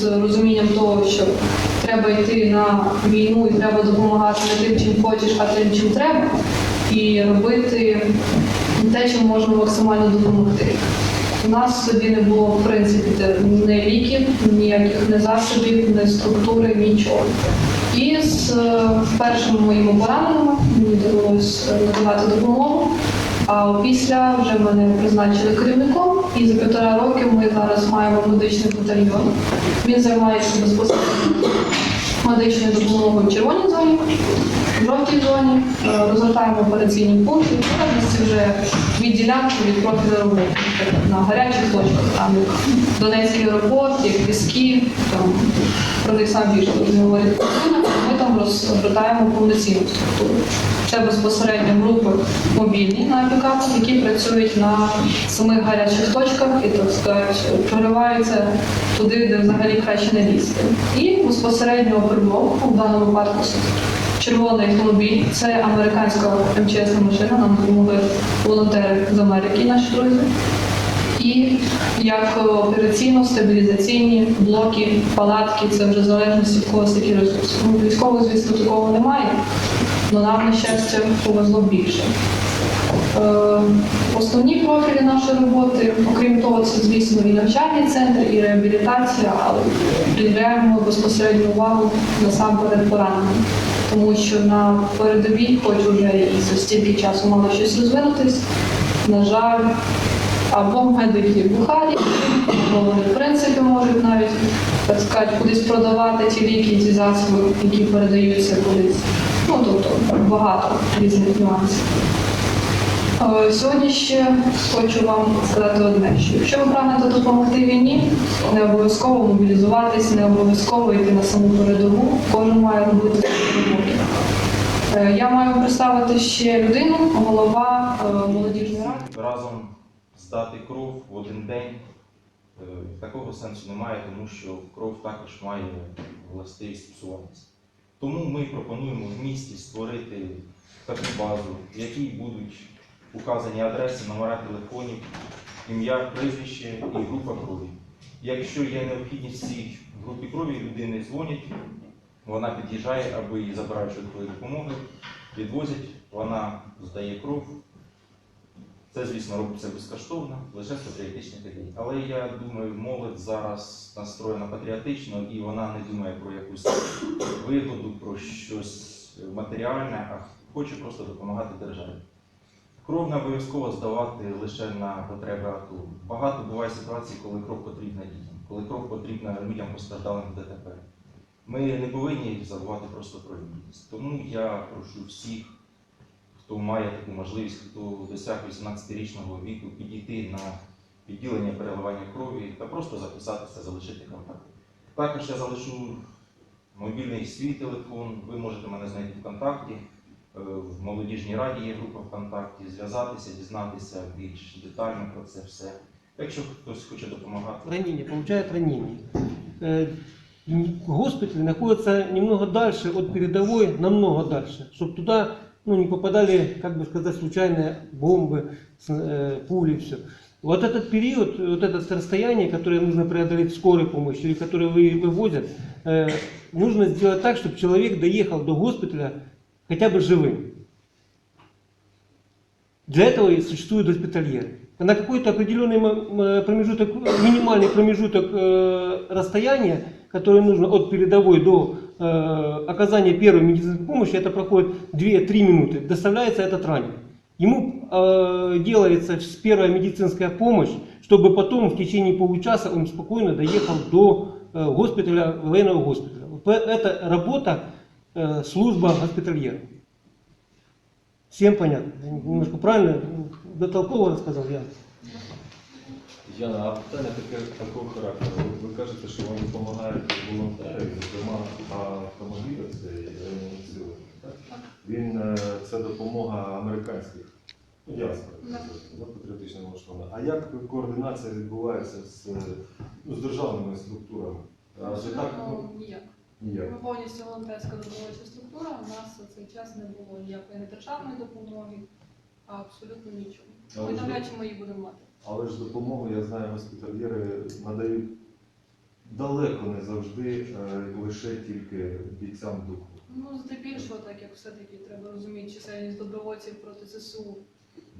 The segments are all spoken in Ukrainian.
з розумінням того, що треба йти на війну і треба допомагати не тим, чим хочеш, а тим, чим треба, і робити те, чим можна максимально допомогти. У нас тоді не було в принципі ні ліків, ніяких не засобів, ні структури, нічого. І з е, першими моїми пораненнями мені довелося надавати допомогу. А після вже мене призначили керівником, і за півтора роки ми зараз маємо медичний батальйон. Він займається безпосередньо медичною допомогою в червоній зоні, в жовтій зоні, Е, розгортаємо операційні пункти, в вже від ділянки, від профілю роботи. На гарячих точках, там Донецький аеропорт, як Піски, там про них сам більше дуже говорить. Ми там розгортаємо повноцінну структуру. Це безпосередньо групи мобільні на пікапах, які працюють на самих гарячих точках і так сказати, прориваються туди, де взагалі краще не лізти. І безпосередньо прибов у даному випадку червоний автомобіль. Це американська МЧСна машина. Нам допомогли волонтери з Америки, наші друзі. І як операційно-стабілізаційні блоки, палатки, це вже в залежності від когось які ресурси. Ну, військових, звісно, такого немає, нам, на щастя, повезло більше. Е, Основні профілі нашої роботи, окрім того, це, звісно, і навчальний центр, і реабілітація, але приділяємо безпосередню увагу насамперед пораненим. Тому що на передовій, хоч вже і за стільки часу мало щось розвинутись, на жаль, або медики бухарі, або вони в принципі можуть навіть так сказати, кудись продавати ті ліки, ті засоби, які передаються кудись. Ну тобто багато різних нюансів. Е, Сьогодні ще хочу вам сказати одне, що якщо ви прагнете допомогти війні, не обов'язково мобілізуватись, не обов'язково йти на саму передову, кожен має робити роботу. Е, Я маю представити ще людину, голова е, молодіжної ради. разом здати кров в один день. Такого сенсу немає, тому що кров також має властивість псуватися. Тому ми пропонуємо в місті створити таку базу, в якій будуть указані адреси, номера телефонів, ім'я, прізвище і група крові. Якщо є необхідність цій групі крові, людини дзвонять, вона під'їжджає або її забирають швидкої допомоги, відвозять, вона здає кров, це, звісно, робиться безкоштовно, лише з патріотичних ідей. Але я думаю, молодь зараз настроєна патріотично і вона не думає про якусь вигоду, про щось матеріальне, а хоче просто допомагати державі. Кров не обов'язково здавати лише на потреби АТО. Багато буває ситуацій, коли кров потрібна дітям, коли кров потрібна людям постраждалим ДТП. Ми не повинні забувати просто про людяність. Тому я прошу всіх хто має таку можливість, хто досяг 18-річного віку, підійти на відділення переливання крові та просто записатися, залишити контакт. Також я залишу мобільний свій телефон, ви можете мене знайти ВКонтакті. Е, В молодіжній раді є група ВКонтакті, зв'язатися, дізнатися більш детально про це все. Якщо хтось хоче допомагати, ранение, получает ранение. М, Госпитали находятся немного дальше от передовой, намного дальше, чтобы туда ну, не попадали, как бы сказать, случайные бомбы, э, пули, все. Вот этот период, вот это расстояние, которое нужно преодолеть скорой помощью или которое вы, вывозят, э, нужно сделать так, чтобы человек доехал до госпиталя хотя бы живым. Для этого и существуют госпитальеры. На какой-то определенный промежуток, минимальный промежуток э, расстояния, который нужно от передовой до оказания первой медицинской помощи, это проходит 2-3 минуты, доставляется этот раненый. Ему э, делается первая медицинская помощь, чтобы потом в течение получаса он спокойно доехал до э, госпиталя, военного госпиталя. Это работа э, служба госпитальера. Всем понятно? Немножко правильно, дотолково рассказал я. Яна, а питання таке такого характеру. Ви, кажете, що вам допомагають волонтери, зокрема автомобіль цей реанімаційний. Він е, це допомога американських ну, за патріотично налаштована. А як координація відбувається з, ну, з державними структурами? Адже так ну, ніяк. ніяк. Ми повністю волонтерська добровольча структура. У нас за цей час не було ніякої державної допомоги, а абсолютно нічого. Ми навряд чи ми її будемо мати. Але ж допомогу, я знаю, госпітальєри надають далеко не завжди е, лише тільки бійцям духу. Ну, здебільшого, так як все-таки треба розуміти чисельність добровольців проти ЗСУ.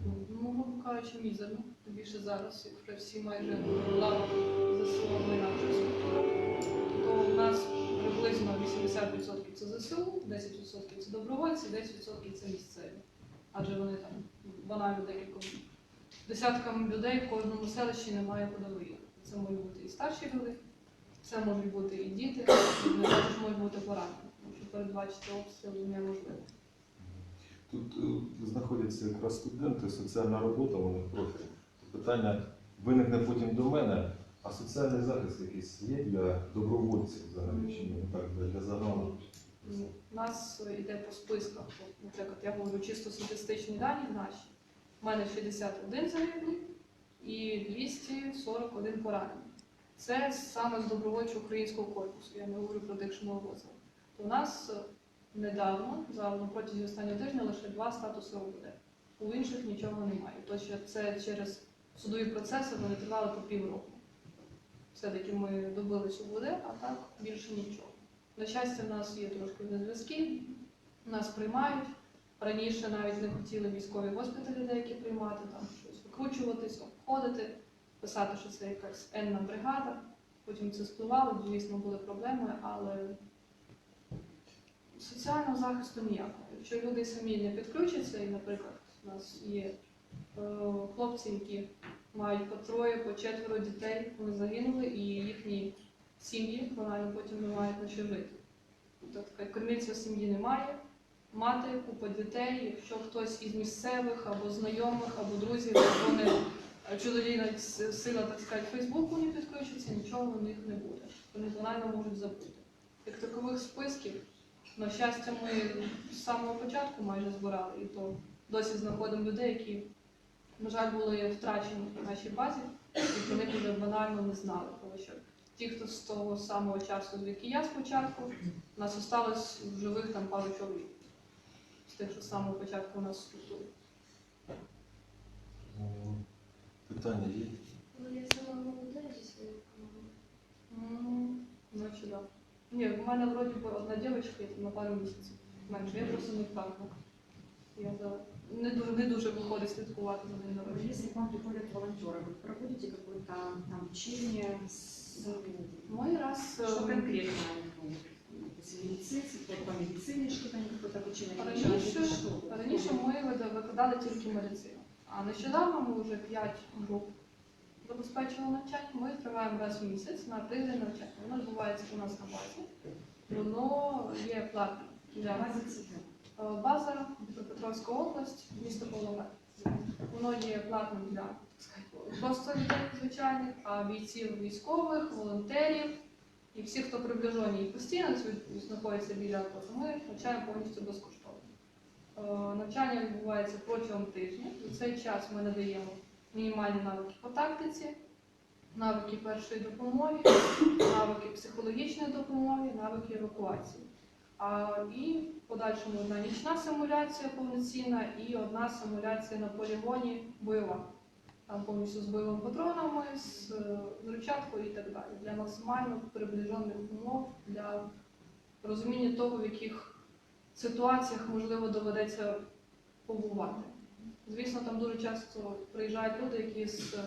Ну, грубо кажучи, мізерно. Тим більше зараз, як вже всі майже лава ЗСУ або інакше структура, то в нас приблизно 80% це ЗСУ, 10% це добровольці, 10% це місцеві. Адже вони там банально декілька десяткам людей в кожному селищі немає виїхати. Це можуть бути і старші люди, це можуть бути і діти, і також можуть бути поранені. Тому що передбачити обстріли неможливо. Тут е, знаходяться якраз студенти, соціальна робота них профіль. Питання виникне потім до мене, а соціальний захист якийсь є для добровольців взагалі чи ні? Так, для, загалу. У нас йде по списках. Наприклад, я говорю чисто статистичні дані наші. У мене 61 загиблий і 241 поранений. Це саме з добровольчого українського корпусу. Я не говорю про тих, що. То у нас е, недавно, загалом протягом останнього тижня, лише два статуси ОВД. У інших нічого немає. То що це через судові процеси вони тривали по півроку. Все-таки ми добились УВД, а так більше нічого. На щастя, в нас є трошки зв'язки, нас приймають. Раніше навіть не хотіли військові госпіталі деякі приймати, там щось викручуватись, обходити, писати, що це якась енна бригада. Потім це спливало, звісно, були проблеми, але соціального захисту ніякого. Якщо люди самі не підключаться, і, наприклад, у нас є е, хлопці, які мають по троє, по четверо дітей, вони загинули, і їхні сім'ї банально потім не мають на що жити. Тобто кормільця сім'ї немає, мати, купа дітей, якщо хтось із місцевих або знайомих, або друзів, або не чоловіна сила, так сказати, Фейсбуку не підключиться, нічого у них не буде. Вони банально можуть забути. Як такових списків, на щастя, ми з самого початку майже збирали, і то досі знаходимо людей, які, на жаль, були втрачені в нашій базі, і про них вже банально не знали, тому що ті, хто з того самого часу, звідки я спочатку, нас осталось в живих там пару чоловік. З тих, що з самого початку у нас структури. М, Питання є? Ну, я сама молода здесь, Ну, Наче да. Ні, в мене вроді би одна дівчинка на пару місяців менше. Я просто не впевнена. Я за... не, дуже, не дуже виходить слідкувати за ним Но народження. Если к вам приходят волонтеры, вы проводите какое-то обучение, с, Мой раз е, что конкретно? ну, если Медицина, по что-то, они какое-то Раніше, раніше ми викладали тільки медицину. А нещодавно ми вже 5 груп забезпечили навчання. Ми триваємо раз в місяць на тиждень навчання. Воно відбувається у нас на базі. Воно є платним для. Е, База Дніпропетровська область, місто Павлоград. Воно є платним для просто людей звичайних, а бійців військових, волонтерів і всіх, хто приближені і постійно тут знаходиться біля АТО, ми навчаємо повністю безкоштовно. Е, Навчання відбувається протягом тижня. У цей час ми надаємо мінімальні навики по тактиці, навики першої допомоги, навики психологічної допомоги, навики евакуації. А, і в подальшому одна нічна симуляція повноцінна і одна симуляція на полігоні бойова. Повністю з бойовими патронами, з е, зручаткою і так далі. Для максимально приближених умов, для розуміння того, в яких ситуаціях можливо доведеться побувати. Звісно, там дуже часто приїжджають люди, які з е,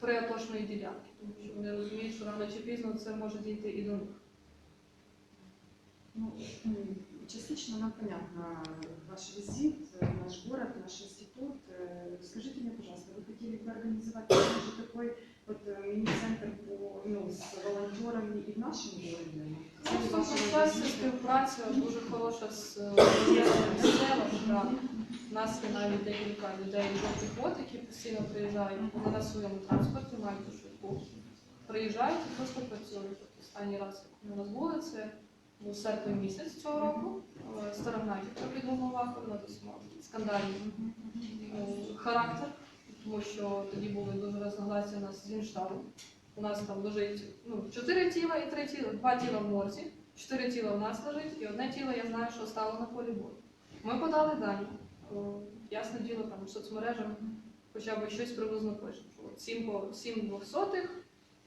приатошної ділянки, тому що вони розуміють, що рано чи пізно це може дійти і до них. Ну, частично нам понятно ваш визит, э, наш город, наш вы хотели бы организовать тоже такой вот э, мини-центр по, ну, с волонтерами и в нашем городе? Цель Просто вашего почалася визита? співпраця дуже хороша з е, волонтерами місцевими. да. У нас є навіть декілька людей з жовтих вод, які постійно приїжджають. Вони на своєму транспорті мають ту швидку. Приїжджають і просто працюють. От Останній раз, як ми у нас були, це був серпень місяць цього року. Е, Старогнатівка під Головахою, вона досить мала скандальний е, характер, тому що тоді були дуже розногласія у нас з Генштабом. У нас там лежить ну, чотири тіла і три тіла, два тіла в морзі, чотири тіла в нас лежить, і одне тіло я знаю, що стало на полі бою. Ми подали дані. Ясне діло, там в соцмережах хоча б щось приблизно от Сім сім двохсотих,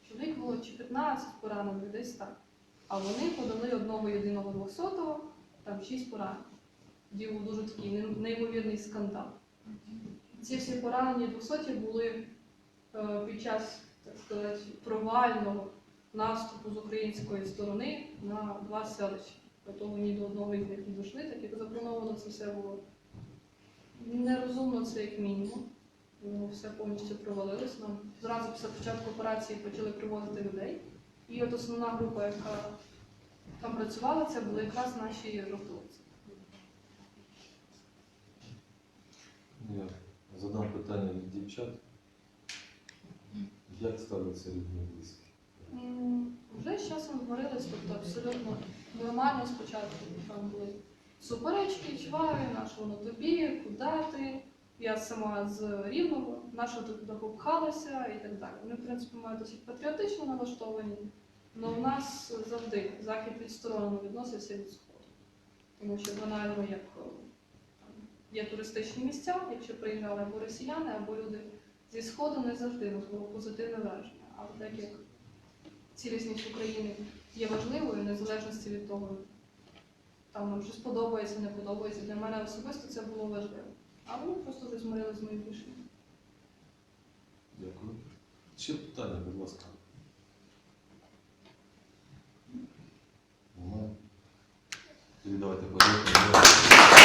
чоловік було чи 15 поранених, десь так. А вони подали одного єдиного 200-го, там 6 поранених. Тоді був дуже такий неймовірний скандал. Ці всі поранені 200 були е, під час, так сказати, провального наступу з української сторони на два селища. Тому ні до одного із них не дійшли, так як заплановано це все було. Нерозумно це як мінімум. Воно все повністю провалилось. Нам зразу після початку операції почали привозити людей. І от основна група, яка там працювала, це були якраз наші жовтоводці. Я задам питання від дівчат. Як ставляться рідні близькі? Вже з часом змирились, тобто абсолютно нормально спочатку там були суперечки, чвари, на воно тобі, куди ти. Я сама з Рівного, на що ти туди попхалася і так далі. Вони, в принципі, мають досить патріотично налаштовані, але в нас завжди захід відсторонено відносився від сходу. Тому що банально як там, є туристичні місця, якщо приїжджали або росіяни, або люди зі сходу не завжди було позитивне враження. Але так як цілісність України є важливою, незалежності від того, там нам щось подобається, не подобається. Для мене особисто це було важливо. А вони просто вже змирилися з моїм рішенням. Дякую. Ще питання, будь ласка. Давайте подякуємо.